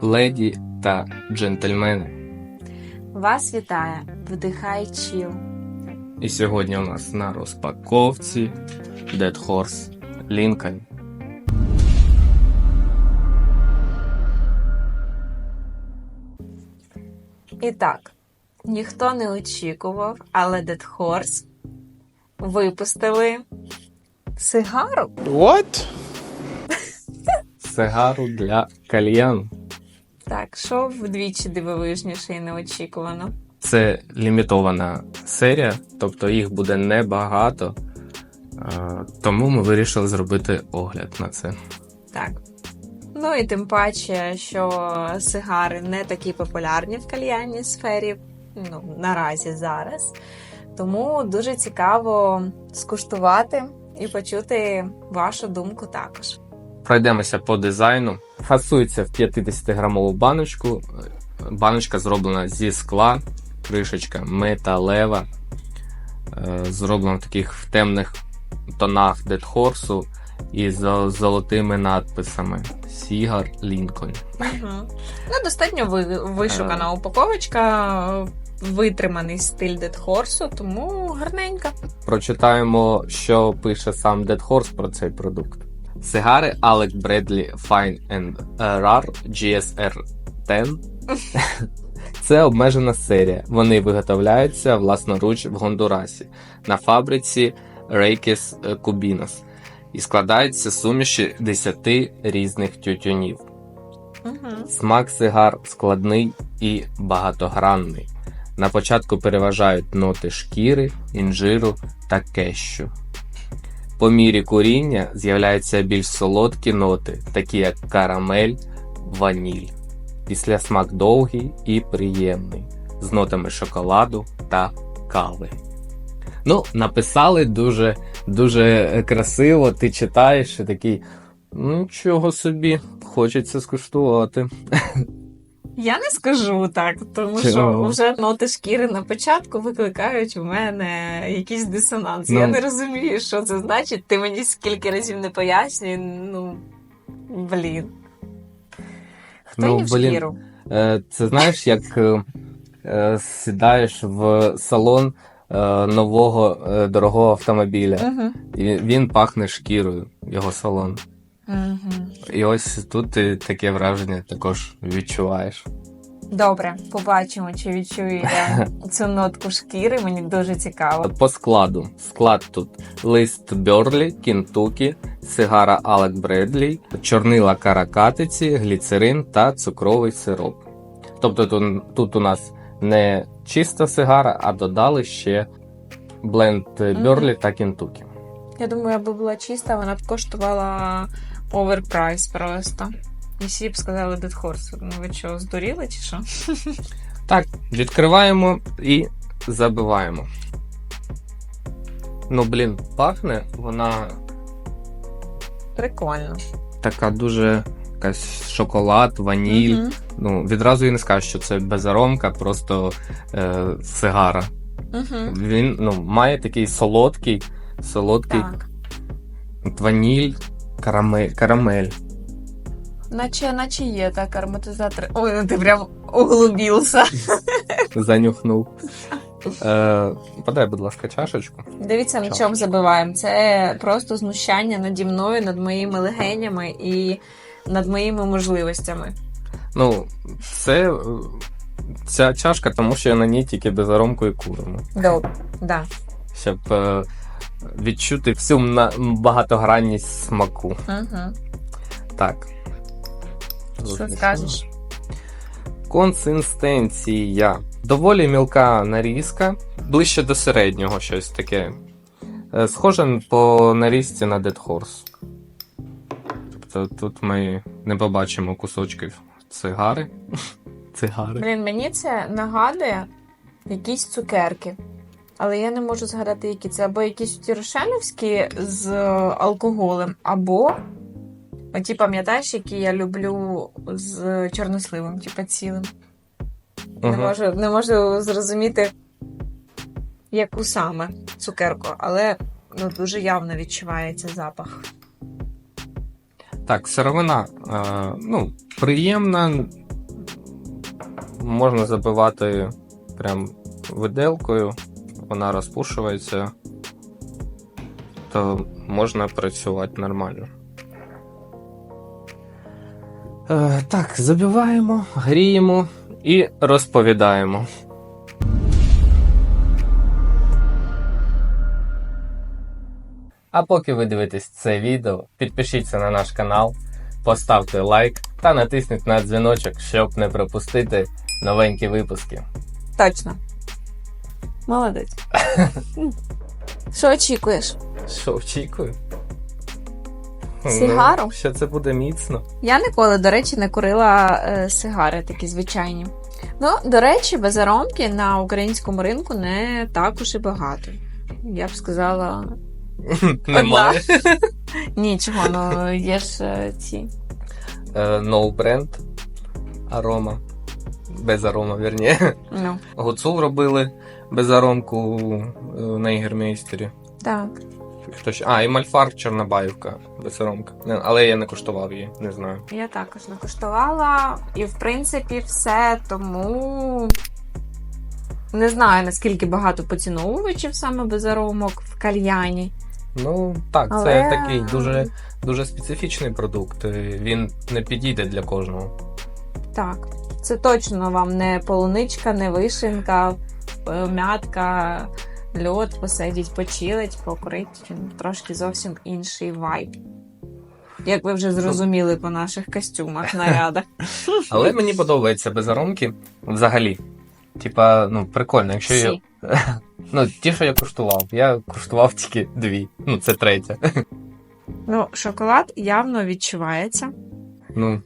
леді та джентльмени. Вас вітає Вдихай Чіл. І сьогодні у нас на розпаковці Dead Horse Lincoln. І так, ніхто не очікував, але Dead Horse випустили сигару. What? Сигару для кальяну. Так, що вдвічі дивовижніше і неочікувано. Це лімітована серія, тобто їх буде небагато. Е, Тому ми вирішили зробити огляд на це. Так. Ну і тим паче, що сигари не такі популярні в кальянній сфері, ну, наразі зараз. Тому дуже цікаво скуштувати і почути вашу думку також. Пройдемося по дизайну. Фасується в 50-грамову баночку. Баночка зроблена зі скла, кришечка металева. Е, Зроблена в таких в темних тонах Dead Horse і з золотими надписами Сігар Лінкольн. Угу. Ну, достатньо вишукана упаковочка, витриманий стиль Dead Horse, тому гарненька. Прочитаємо, що пише сам Dead Horse про цей продукт. Сигари Alec Bradley Fine and Rare GSR 10 Це обмежена серія. Вони виготовляються власноруч в Гондурасі на фабриці Reikis Cubinos і складаються з суміші 10 різних тютюнів. Угу. Смак сигар складний і багатогранний. На початку переважають ноти шкіри, інжиру та кещу. По мірі куріння з'являються більш солодкі ноти, такі як карамель, ваніль. Після смак довгий і приємний, з нотами шоколаду та кави. Ну, написали дуже, дуже красиво, ти читаєш і такий. Нічого собі, хочеться скуштувати. Я не скажу так, тому що вже ноти шкіри на початку викликають у мене якийсь дисонанс. Я Ну. не розумію, що це значить. Ти мені скільки разів не пояснює. Ну блін. Хто Ну, їв блін. шкіру? Е, Це знаєш, як е, е, сідаєш в салон нового дорогого автомобіля, Угу. і він пахне шкірою, його салон. Угу. І ось тут ти таке враження також відчуваєш. Добре, побачимо, чи відчую я цю нотку шкіри. Мені дуже цікаво. По складу. Склад тут лист Бьорлі, Кінтукі, сигара Алек Бредлі, чорнила каракатиці, гліцерин та цукровий сироп. Тобто тут, тут у нас не чиста сигара, а додали ще бленд Бьорлі та Кінтукі. Я думаю, аби була чиста, вона б коштувала оверпрайс просто. І всі б сказали Dead Horse. Ну ви що, здуріли чи що? Так, відкриваємо і забиваємо. Ну, блін, пахне, вона Прикольно. така дуже якась шоколад, ваніль. Мгм. Ну, відразу і не скажу, що це безаромка, просто е, сигара. Мгм. Він ну, має такий солодкий, солодкий Так. ваніль, карамель. карамель. Наче, наче є так ароматизатор. Ой, ну ти прям углубився. Занюхнув. Е, подай, будь ласка, чашечку. Дивіться, на чому забиваємо. Це просто знущання наді мною, над моїми легенями і над моїми можливостями. Ну, це ця чашка, тому що я на ній тільки безаромку і куримо. Добре, да. Щоб е, відчути всю на- багатогранність смаку. Угу. Так. Що скажеш? Консистенція. Доволі мілка нарізка, ближче до середнього щось таке. Е, Схоже по нарізці на Dead Horse. Тобто тут ми не побачимо кусочків цигари. Цигари. Блін, мені це нагадує якісь цукерки. Але я не можу згадати, які це. Або якісь ті рошеновські з е, алкоголем, або оті, пам'ятаєш, які я люблю з чорносливом, типа цілим. Не, Мгм. можу, не можу зрозуміти, яку саме цукерку, але ну, дуже явно відчувається запах. Так, сировина е, ну, приємна. Можна забивати прям виделкою, вона розпушується, то можна працювати нормально. Е, так, забиваємо, гріємо і розповідаємо. А поки ви дивитесь це відео, підпишіться на наш канал, поставте лайк та натисніть на дзвіночок, щоб не пропустити новенькі випуски. Точно. Молодець. Що очікуєш? Що очікую? Сигару? Ну, що це буде міцно. Я ніколи, до речі, не курила е, сигари такі звичайні. Ну, до речі, без аромки на українському ринку не так уж і багато. Я б сказала, Немає. нічого, ну є ж е, ці. Е, No бренд арома. Без арома, вірніше. Ну, Гуцул робили без аромку е, на ігермейстері. так. Хто ще? А, і Мальфар Чорнобаївка без аромка. Але я не коштував її, не знаю. Я також не коштувала, і в принципі все, тому не знаю наскільки багато поціновувачів саме без аромок в кальяні. Ну так, це такий дуже, дуже специфічний продукт. е, Він не підійде для кожного. Так, це точно вам не полуничка, не вишенка, м'ятка, льод, посидіть, почилить, покурить. Трошки зовсім інший вайб. Як ви вже зрозуміли по наших костюмах, нарядах. Але мені подобається без аромки взагалі. Типа, ну, прикольно, якщо я. Ну, ті, що я куштував. Я куштував тільки дві. Ну, це третя. Ну, шоколад явно відчувається. Ну,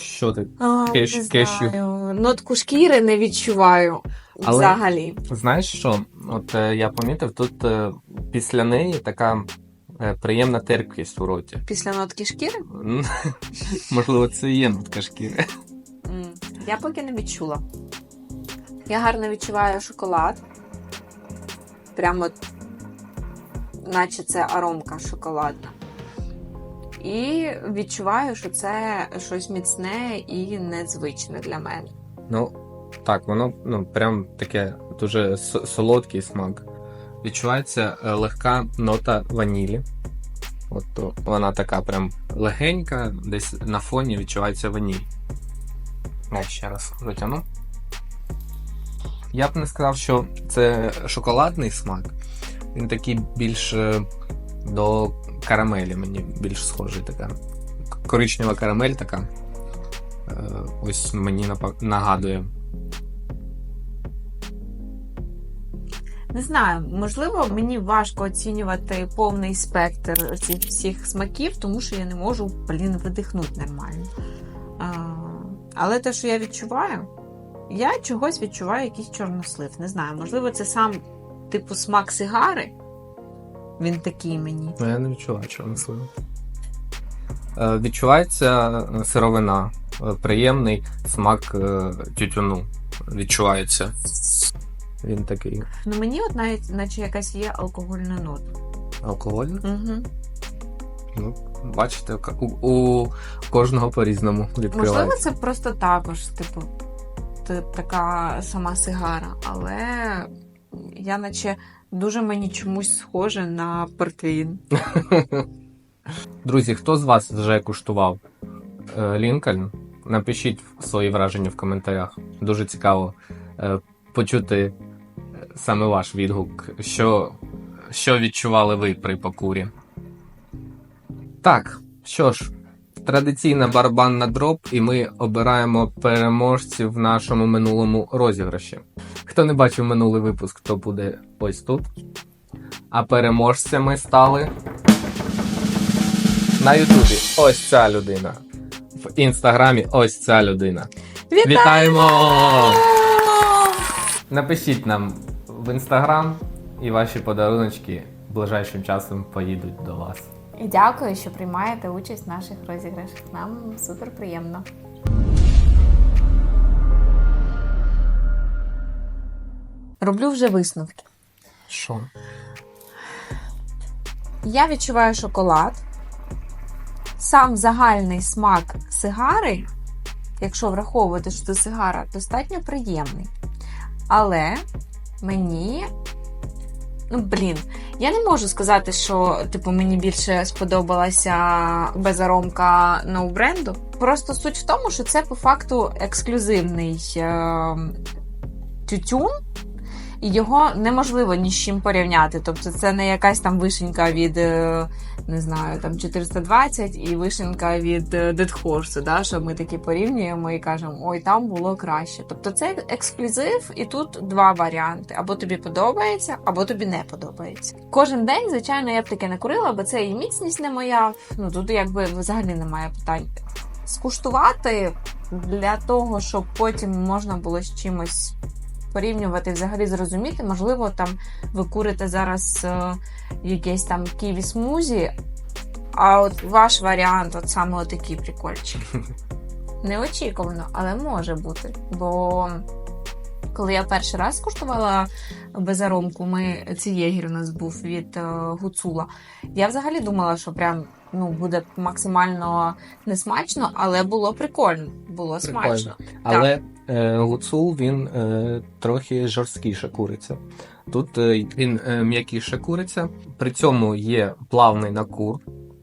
що ти? А, Кеш- не кешю. знаю. Нотку шкіри не відчуваю Але- взагалі. Знаєш що? От е, я помітив, тут е, після неї така е, приємна терпкість у роті. Після нотки шкіри Можливо, це і є нотка шкіри. я поки не відчула. Я гарно відчуваю шоколад. Прямо, наче це аромка шоколадна. І відчуваю, що це щось міцне і незвичне для мене. Ну, так, воно ну, прям таке дуже солодкий смак. Відчувається е, легка нота ванілі. От вона така прям легенька, десь на фоні відчувається ваніль. Я ще раз затягну. Я б не сказав, що це шоколадний смак. Він такий більш е, до карамелі, мені більш схожий така. Коричнева карамель така. Е, Ось мені нагадує. Не знаю, можливо, мені важко оцінювати повний спектр цих всіх смаків, тому що я не можу, блін, видихнути нормально. А, але те, що я відчуваю, я чогось відчуваю якийсь чорнослив. Не знаю, можливо, це сам типу смак сигари. Він такий мені. Ну, я не відчуваю чорносливу. Е, відчувається е, сировина, е, приємний смак тютюну. Відчувається. Він такий Ну мені от навіть, наче якась є алкогольна нота. алкогольний. Угу. Ну, бачите, у, у кожного по-різному Можливо, це просто також, типу, така сама сигара, але я наче дуже мені чомусь схоже на портвін. Друзі, хто з вас вже куштував е, Лінкольн? Напишіть свої враження в коментарях. Дуже цікаво е, почути саме ваш відгук, що, що відчували ви при покурі. Так, що ж, традиційна барабанна дроп, і ми обираємо переможців в нашому минулому розіграші. Хто не бачив минулий випуск, то буде ось тут. А переможцями стали на Ютубі ось ця людина. В інстаграмі ось ця людина. Вітаємо! Напишіть нам в інстаграм, і ваші подаруночки ближайшим часом поїдуть до вас. І дякую, що приймаєте участь в наших розіграшах. Нам супер приємно. Роблю вже висновки. Що? Я відчуваю шоколад. сам загальний смак сигари, якщо враховувати, що це сигара, достатньо приємний. Але мені. Ну, блін, я не можу сказати, що типу мені більше сподобалася безаромка ноу-бренду. Просто суть в тому, що це по факту ексклюзивний е- тютюн, і його неможливо ні з чим порівняти. Тобто це не якась там вишенька від е, не знаю, там 420 і вишенька від е, Dead Horse, да, що ми такі порівнюємо і кажемо, ой, там було краще. Тобто це ексклюзив, і тут два варіанти: або тобі подобається, або тобі не подобається. Кожен день, звичайно, я б таке не курила, бо це і міцність не моя. Ну тут якби взагалі немає питань. Скуштувати для того, щоб потім можна було з чимось порівнювати, взагалі зрозуміти. Можливо, там ви курите зараз е, якесь там ківі смузі, а от ваш варіант, от саме отакий прикольчик. Неочікувано, але може бути. Бо коли я перший раз куштувала безаромку, ми ці єгір у нас був від е, гуцула. Я взагалі думала, що прям ну, буде максимально несмачно, але було прикольно. Було Прикольно. смачно. Але е, гуцул він е, трохи жорсткіше куриться. Тут е, він е, м'якіше куриться, при цьому є плавний накур,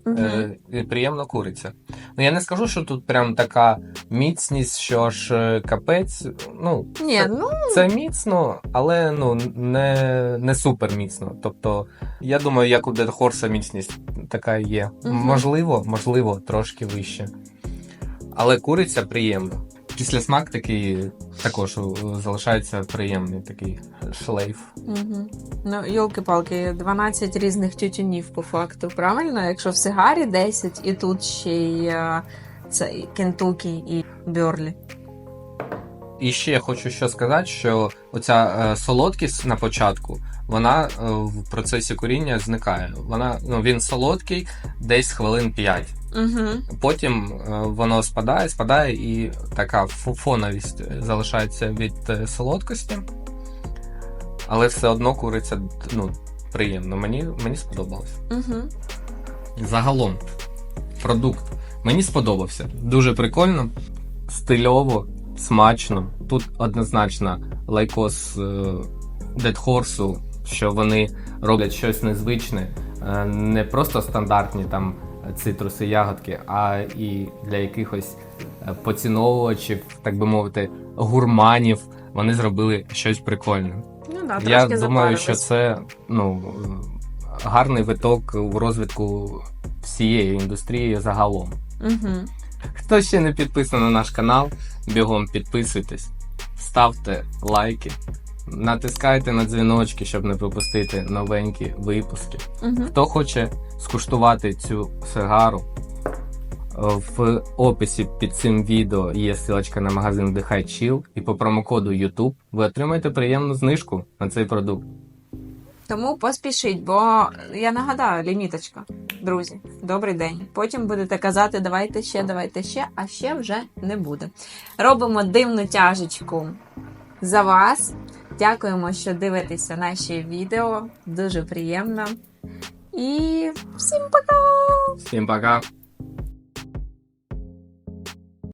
е, і приємно куриться. Ну я не скажу, що тут прям така міцність, що ж е, капець. Ну, Ні, це, ну це міцно, але ну не, не супер міцно. Тобто, я думаю, як у Dead Horse міцність така є. Мгм. Можливо, можливо, трошки вище. Але куриться приємно. Після смак такий також е, залишається приємний такий шлейф. Угу. Ну, йолки-палки, 12 різних тютюнів по факту, правильно? Якщо в сигарі 10, і тут ще й е, цей Кентукі і Бьорлі. І ще я хочу що сказати, що оця е, солодкість на початку, вона е, в процесі куріння зникає. Вона, ну, він солодкий десь хвилин 5. Угу. Потім е, воно спадає, спадає, і така фо- фоновість залишається від е, солодкості, але все одно куриться ну, приємно. Мені, мені сподобалось. Угу. Загалом, продукт мені сподобався. Дуже прикольно, стильово, смачно. Тут однозначно лайкос е, Horse, що вони роблять щось незвичне, не просто стандартні там цитруси, ягодки, а і для якихось е, поціновувачів, так би мовити, гурманів. Вони зробили щось прикольне. Ну да, Я думаю, що це ну, гарний виток у розвитку всієї індустрії загалом. Угу. Хто ще не підписаний на наш канал, бігом підписуйтесь, ставте лайки, натискайте на дзвіночки, щоб не пропустити новенькі випуски. Угу. Хто хоче скуштувати цю сигару, в описі під цим відео є ссылочка на магазин Вдихай Chill, і по промокоду YouTube ви отримаєте приємну знижку на цей продукт. Тому поспішіть, бо я нагадаю, ліміточка. Друзі, добрий день. Потім будете казати, давайте ще, давайте ще, а ще вже не буде. Робимо дивну тяжечку за вас. Дякуємо, що дивитеся наші відео. Дуже приємно. І всім пока! Всім пока!